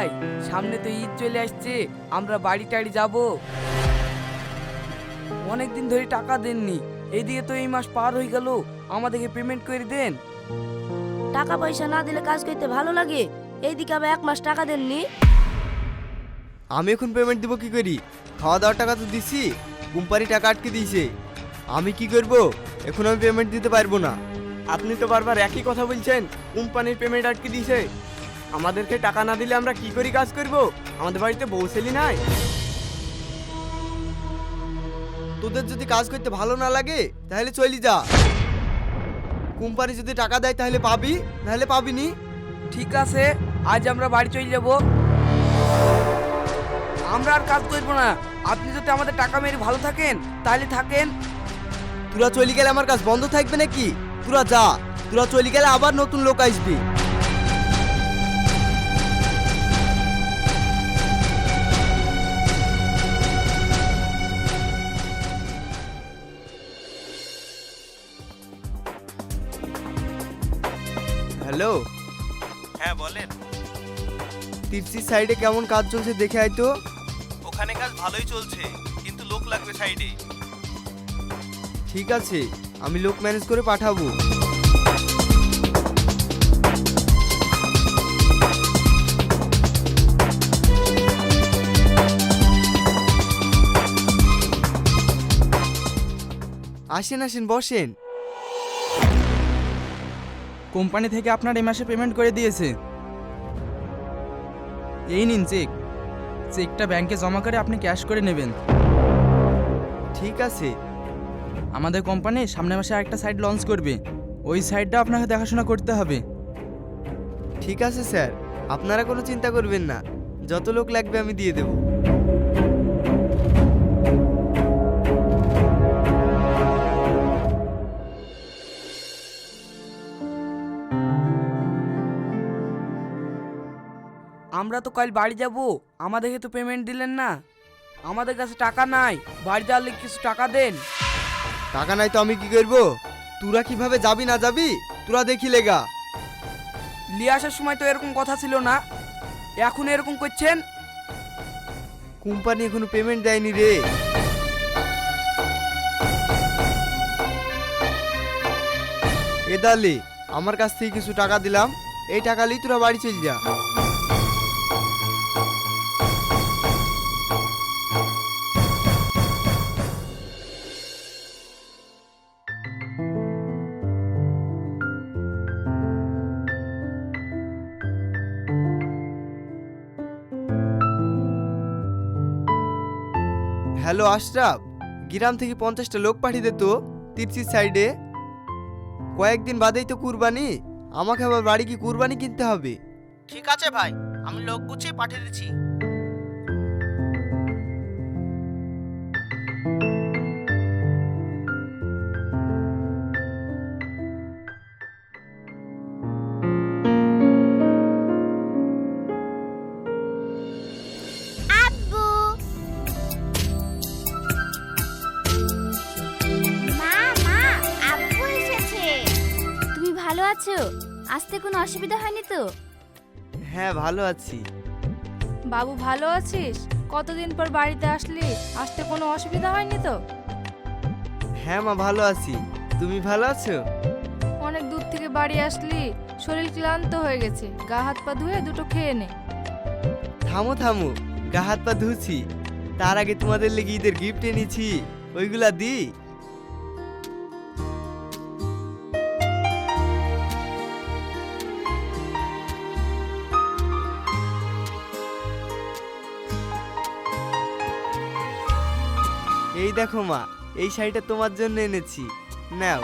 ভাই সামনে তো ঈদ চলে আসছে আমরা বাড়ি টাড়ি যাব। অনেক দিন ধরে টাকা দেননি এইদিকে তো এই মাস পার হয়ে গেল আমাদেরকে পেমেন্ট করে দেন। টাকা পয়সা না দিলে কাজ করতে ভালো লাগে এইদিকে আবার এক মাস টাকা দেননি। আমি এখন পেমেন্ট দিব কি করি? খাওয়া দাওয়ার টাকা তো দিছি কোম্পানি টাকা আটকে দিয়েছে। আমি কি করব? এখন আমি পেমেন্ট দিতে পারব না। আপনি তো বারবার একই কথা বলছেন কোম্পানির পেমেন্ট আটকে দিয়েছে। আমাদেরকে টাকা না দিলে আমরা কি করি কাজ করব? আমাদের বাড়িতে বউ ছেলে নাই। তোদের যদি কাজ করতে ভালো না লাগে তাহলে চলি যা। কোম্পানি যদি টাকা দেয় তাহলে পাবি নাহলে পাবি নি ঠিক আছে আজ আমরা বাড়ি চলে যাব। আমরা আর কাজ করব না। আপনি যদি আমাদের টাকা মেরে ভালো থাকেন তাহলে থাকেন। তোরা চলি গেলে আমার কাজ বন্ধ থাকবে নাকি? তোরা যা তোরা চলি গেলে আবার নতুন লোক আসবি। হ্যালো? হ্যাঁ বলেন। তিরসির সাইডে কেমন কাজ চলছে দেখে আয় তো। ওখানে কাজ ভালোই চলছে কিন্তু লোক লাগবে সাইডে। ঠিক আছে আমি লোক ম্যানেজ করে পাঠাবো। আসেন আসেন বসেন। কোম্পানি থেকে আপনার এই মাসে পেমেন্ট করে দিয়েছে। এই নিন চেক চেকটা ব্যাংকে জমা করে আপনি ক্যাশ করে নেবেন। ঠিক আছে। আমাদের কোম্পানি সামনের মাসে একটা সাইট লঞ্চ করবে। ওই সাইটটা আপনাকে দেখাশোনা করতে হবে। ঠিক আছে স্যার আপনারা কোনো চিন্তা করবেন না। যত লোক লাগবে আমি দিয়ে দেবো। আমরা তো কাল বাড়ি যাব। আমাদেরকে তো পেমেন্ট দিলেন না। আমাদের কাছে টাকা নাই। বাড়ি যাওয়ার কিছু টাকা দেন। টাকা নাই তো আমি কি করব? তোরা কীভাবে যাবি না যাবি? তোরা দেখি লেগা। নিয়ে আসার সময় তো এরকম কথা ছিল না। এখন এরকম করছেন? কোম্পানি এখনও পেমেন্ট দেয়নি রে। এ দালি আমার কাছ থেকে কিছু টাকা দিলাম। এই টাকা নিয়ে তোরা বাড়ি চল যা। হ্যালো আশরাফ, গ্রাম থেকে পঞ্চাশটা লোক পাঠিয়ে দে তো তিরচির সাইডে কয়েকদিন বাদেই তো কুরবানি, আমাকে আবার বাড়ি কি কুরবানি কিনতে হবে। ঠিক আছে ভাই, আমি লোক গুছিয়ে পাঠিয়ে দিচ্ছি। আসতে কোনো অসুবিধা হয়নি তো? হ্যাঁ ভালো আছি। বাবু ভালো আছিস? কতদিন পর বাড়িতে আসলি? আসতে কোনো অসুবিধা হয়নি তো? হ্যাঁ মা ভালো আছি। তুমি ভালো আছো? অনেক দূর থেকে বাড়ি আসলি শরীর ক্লান্ত হয়ে গেছে গা হাত পা ধুয়ে দুটো খেয়ে নে। থামো থামো গা হাত পা ধুছি তার আগে তোমাদের লেগে ঈদের গিফট এনেছি। ওইগুলা দি এই দেখো মা এই শাড়িটা তোমার জন্য এনেছি। নাও।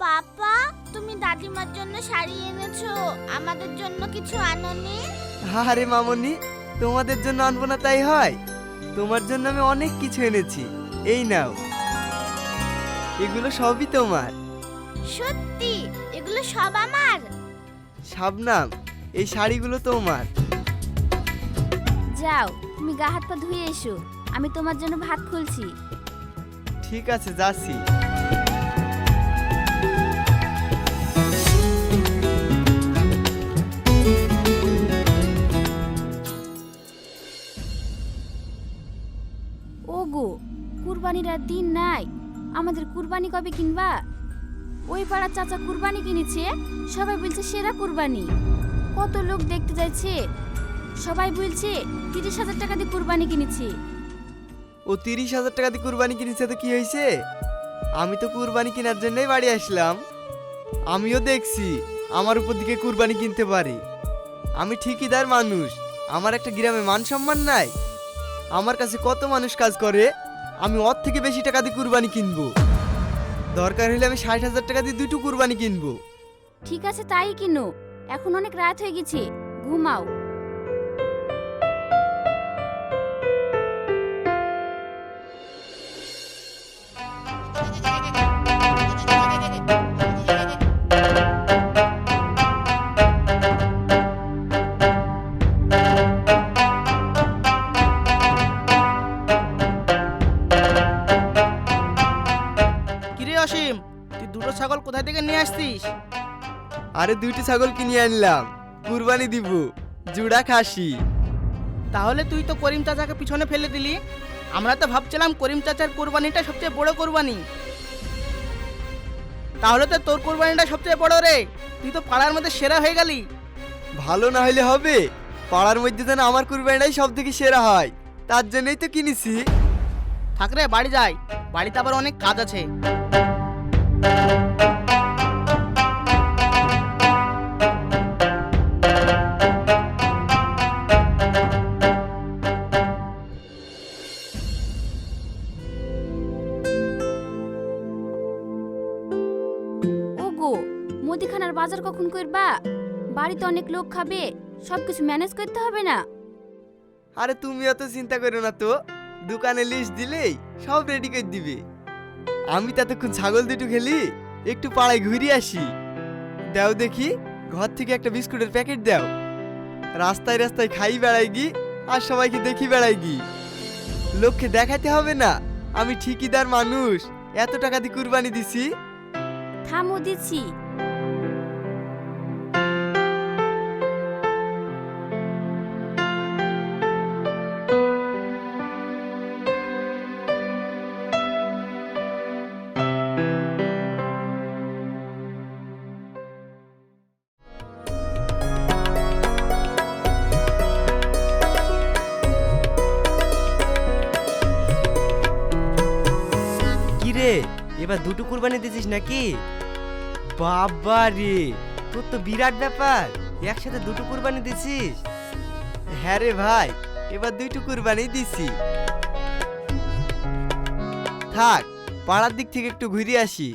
পাপা তুমি দাদিমার জন্য শাড়ি এনেছো আমাদের জন্য কিছু আনোনি? আরে মামনি তোমাদের জন্য আনব না তাই হয়। তোমার জন্য আমি অনেক কিছু এনেছি। এই নাও। এগুলো সবই তোমার। সত্যি? এগুলো সব আমার? শাবনাম এই শাড়িগুলো তোমার। যাও। তুমি গা হাত পা ধুয়ে এসো। আমি তোমার জন্য ভাত খুলছি। ঠিক আছে যাচ্ছি। ওগো কুরবানির আর দিন নাই। আমাদের কুরবানি কবে কিনবা? ওই পাড়ার চাচা কুরবানি কিনেছে সবাই বলছে সেরা কুরবানি। কত লোক দেখতে যাচ্ছে সবাই বলছে তিরিশ হাজার টাকা দিয়ে কুরবানি কিনেছি। ও তিরিশ হাজার টাকা দিয়ে কুরবানি কিনেছে তো কি হয়েছে? আমি তো কুরবানি কেনার জন্যই বাড়ি আসলাম। আমিও দেখছি আমার উপর দিকে কুরবানি কিনতে পারি। আমি ঠিকিদার মানুষ আমার একটা গ্রামে মান সম্মান নাই। আমার কাছে কত মানুষ কাজ করে আমি ওর থেকে বেশি টাকা দিয়ে কুরবানি কিনবো। দরকার হলে আমি ষাট হাজার টাকা দিয়ে দুটো কুরবানি কিনবো। ঠিক আছে তাই কিনো। এখন অনেক রাত হয়ে গেছে ঘুমাও। কিরে অসীম তুই দুটো ছাগল কোথায় থেকে নিয়ে আসছিস? আরে দুইটি ছাগল কিনে আনলাম কুরবানি দিব জুড়া খাসি। তাহলে তুই তো করিম চাচাকে পিছনে ফেলে দিলি। আমরা তো ভাবছিলাম করিম চাচার কোরবানিটা সবচেয়ে বড় কোরবানি। তাহলে তো তোর কোরবানিটা সবচেয়ে বড় রে। তুই তো পাড়ার মধ্যে সেরা হয়ে গেলি। ভালো না হলে হবে। পাড়ার মধ্যে যেন আমার কুরবানিটাই সব থেকে সেরা হয়। তার জন্যই তো কিনেছি। থাক রে বাড়ি যাই। বাড়িতে আবার অনেক কাজ আছে। মুদিখানার বাজার কখন করবা? বাড়িতে অনেক লোক খাবে সব কিছু ম্যানেজ করতে হবে না। আরে তুমি অত চিন্তা করো না তো, দোকানে লিস্ট দিলেই সব রেডি করে দিবে। আমি ততক্ষণ ছাগল দুটো খেলি, একটু পাড়ায় ঘুরে আসি। দাও দেখি, ঘর থেকে একটা বিস্কুটের প্যাকেট দাও। রাস্তায় রাস্তায় খাই বেড়াই গি, আর সবাইকে দেখি বেড়াই গি। লোককে দেখাতে হবে না, আমি ঠিকিদার মানুষ, এত টাকা দিয়ে কুরবানি দিছি। থামো দিচ্ছি। এবার দুটো কুরবানি দিছিস নাকি? বাবা রে তোর তো বিরাট ব্যাপার। একসাথে দুটো কুরবানি দিছিস? হ্যাঁ রে ভাই, এবার দুইটো কুরবানি দিছি। থাক, পাড়ার দিক থেকে একটু ঘুরে আসি।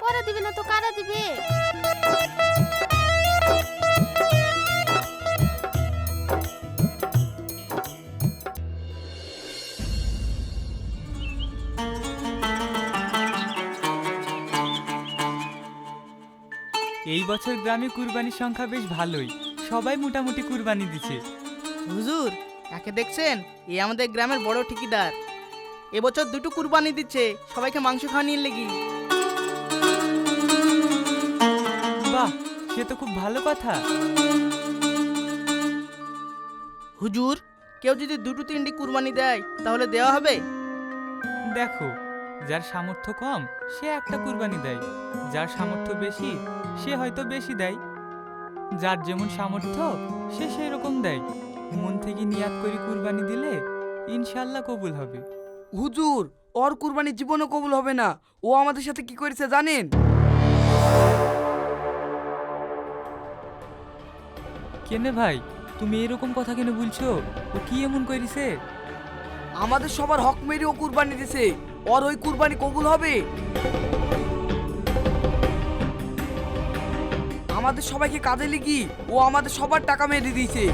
পরে দিবে না তো কারা দিবে? এই বছর গ্রামে কুরবানির সংখ্যা বেশ ভালোই। সবাই মোটামুটি কুরবানি দিছে। হুজুর একে দেখছেন? এ আমাদের গ্রামের বড় ঠিকিদার। এবছর দুটো কুরবানি দিচ্ছে। সবাইকে মাংস খাওয়া নিয়ে লেগি সে তো খুব ভালো কথা। হুজুর কেউ যদি দুটো তিনটি কুরবানি দেয় তাহলে দেওয়া হবে? দেখো যার সামর্থ্য কম সে একটা কুরবানি দেয়। যার সামর্থ্য বেশি সে হয়তো বেশি দেয়। যার যেমন সামর্থ্য সে সেরকম দেয়। মন থেকে নিয়াত করে কুরবানি দিলে ইনশাল্লাহ কবুল হবে। হুজুর ওর কুরবানি জীবনও কবুল হবে না। ও আমাদের সাথে কি করেছে জানেন? কেনে ভাই? তুমি এরকম কথা কেন বলছো? ও কি এমন করিছে আমাদের সবার হক মেরে ও কুরবানি দিছে। ওর ওই কুরবানি কবুল হবে। আমাদের সবাইকে কাজে লিগি ও আমাদের সবার টাকা মেরে দিয়েছে।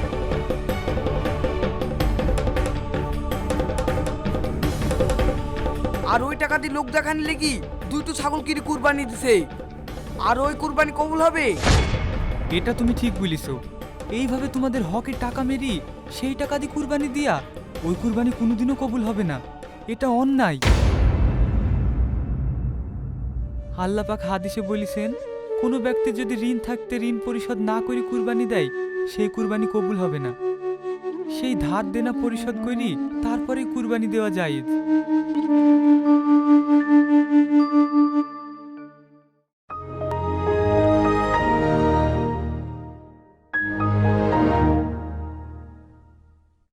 আর ওই টাকা দিয়ে লোক দেখানি লেগি দুটো ছাগল কিনে কুরবানি দিছে। আর ওই কুরবানি কবুল হবে। এটা তুমি ঠিক বলিস এইভাবে তোমাদের হকের টাকা মেরি, সেই টাকা দিয়ে কুরবানি দিয়া, ওই কুরবানি কোনোদিনও কবুল হবে না। এটা অন্যায়। আল্লাহ পাক হাদিসে বলিছেন, কোনো ব্যক্তি যদি ঋণ থাকতে ঋণ পরিশোধ না করে কুরবানি দেয়, সেই কুরবানি কবুল হবে না। সেই ধার দেনা পরিশোধ করি তারপরে কুরবানি দেওয়া যায়